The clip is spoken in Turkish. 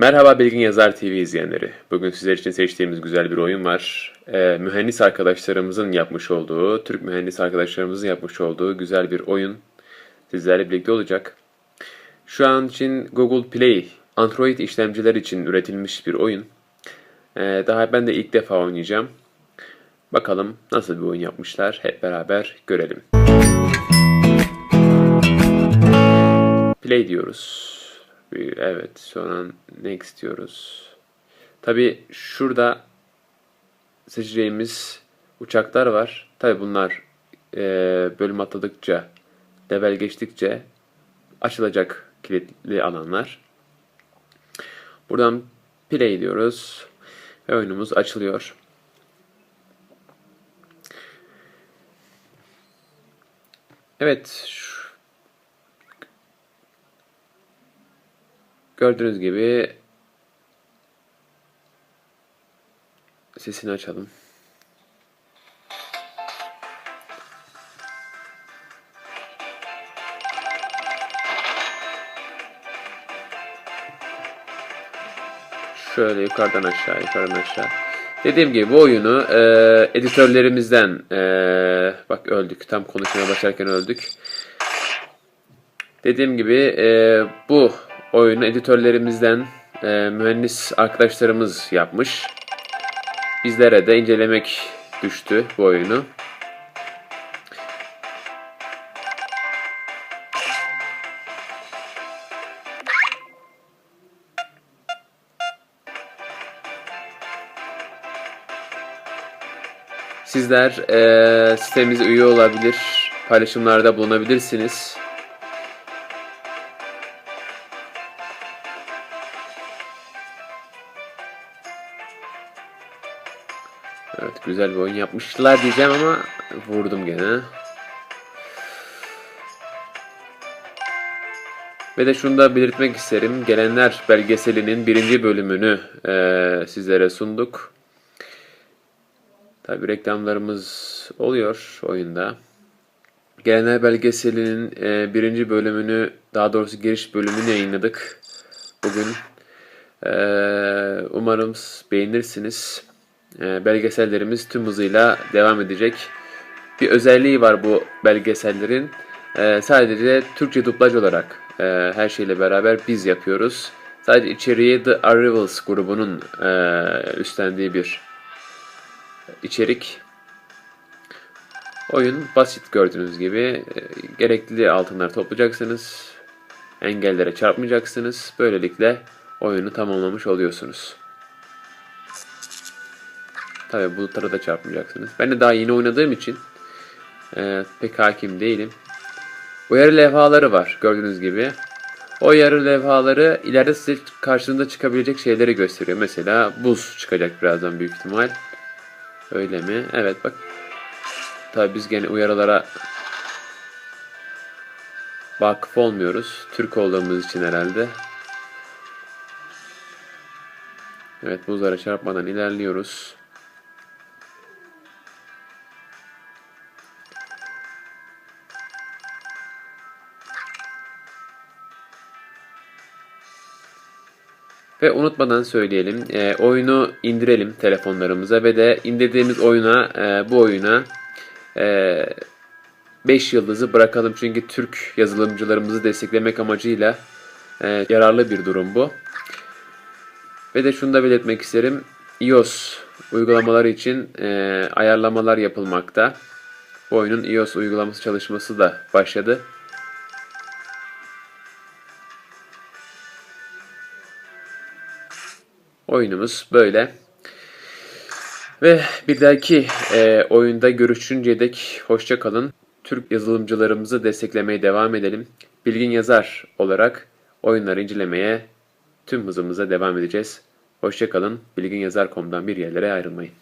Merhaba Bilgin Yazar TV izleyenleri. Bugün sizler için seçtiğimiz güzel bir oyun var. Ee, mühendis arkadaşlarımızın yapmış olduğu, Türk mühendis arkadaşlarımızın yapmış olduğu güzel bir oyun sizlerle birlikte olacak. Şu an için Google Play, Android işlemciler için üretilmiş bir oyun. Ee, daha ben de ilk defa oynayacağım. Bakalım nasıl bir oyun yapmışlar hep beraber görelim. Play diyoruz. Evet, sonra next diyoruz. Tabi şurada seçeceğimiz uçaklar var. Tabi bunlar e, bölüm atladıkça, level geçtikçe açılacak kilitli alanlar. Buradan play diyoruz ve oyunumuz açılıyor. Evet, Gördüğünüz gibi sesini açalım. Şöyle yukarıdan aşağı, yukarıdan aşağı. Dediğim gibi bu oyunu e, editörlerimizden e, bak öldük tam konuşmaya başlarken öldük. Dediğim gibi e, bu oyunu editörlerimizden e, mühendis arkadaşlarımız yapmış. Bizlere de incelemek düştü bu oyunu. Sizler e, sitemize üye olabilir, paylaşımlarda bulunabilirsiniz. Evet güzel bir oyun yapmışlar diyeceğim ama vurdum gene. Ve de şunu da belirtmek isterim. Gelenler belgeselinin birinci bölümünü eee, sizlere sunduk. Tabi reklamlarımız oluyor oyunda. Gelenler belgeselinin eee, birinci bölümünü, daha doğrusu giriş bölümünü yayınladık. Bugün Eee, umarım beğenirsiniz. Eee, belgesellerimiz tüm hızıyla devam edecek. Bir özelliği var bu belgesellerin. Eee, sadece Türkçe dublaj olarak eee, her şeyle beraber biz yapıyoruz. Sadece içeriği The Arrivals grubunun eee, üstlendiği bir içerik. Oyun basit gördüğünüz gibi. Eee, gerekli altınlar toplayacaksınız. Engellere çarpmayacaksınız. Böylelikle oyunu tamamlamış oluyorsunuz. Tabii bulutlara da çarpmayacaksınız. Ben de daha yeni oynadığım için e, pek hakim değilim. Uyarı levhaları var gördüğünüz gibi. O uyarı levhaları ileride size karşınıza çıkabilecek şeyleri gösteriyor. Mesela buz çıkacak birazdan büyük ihtimal. Öyle mi? Evet bak. Tabii biz gene uyarılara vakıf olmuyoruz. Türk olduğumuz için herhalde. Evet buzlara çarpmadan ilerliyoruz. Ve unutmadan söyleyelim, e, oyunu indirelim telefonlarımıza ve de indirdiğimiz oyuna, e, bu oyuna 5 yıldızı bırakalım. Çünkü Türk yazılımcılarımızı desteklemek amacıyla e, yararlı bir durum bu. Ve de şunu da belirtmek isterim. iOS uygulamaları için e, ayarlamalar yapılmakta. Bu oyunun iOS uygulaması çalışması da başladı. Oyunumuz böyle. Ve bir dahaki e, oyunda görüşünceye dek hoşça kalın. Türk yazılımcılarımızı desteklemeye devam edelim. Bilgin yazar olarak oyunları incelemeye tüm hızımıza devam edeceğiz. Hoşça kalın. Bilgin Yazar.com'dan bir yerlere ayrılmayın.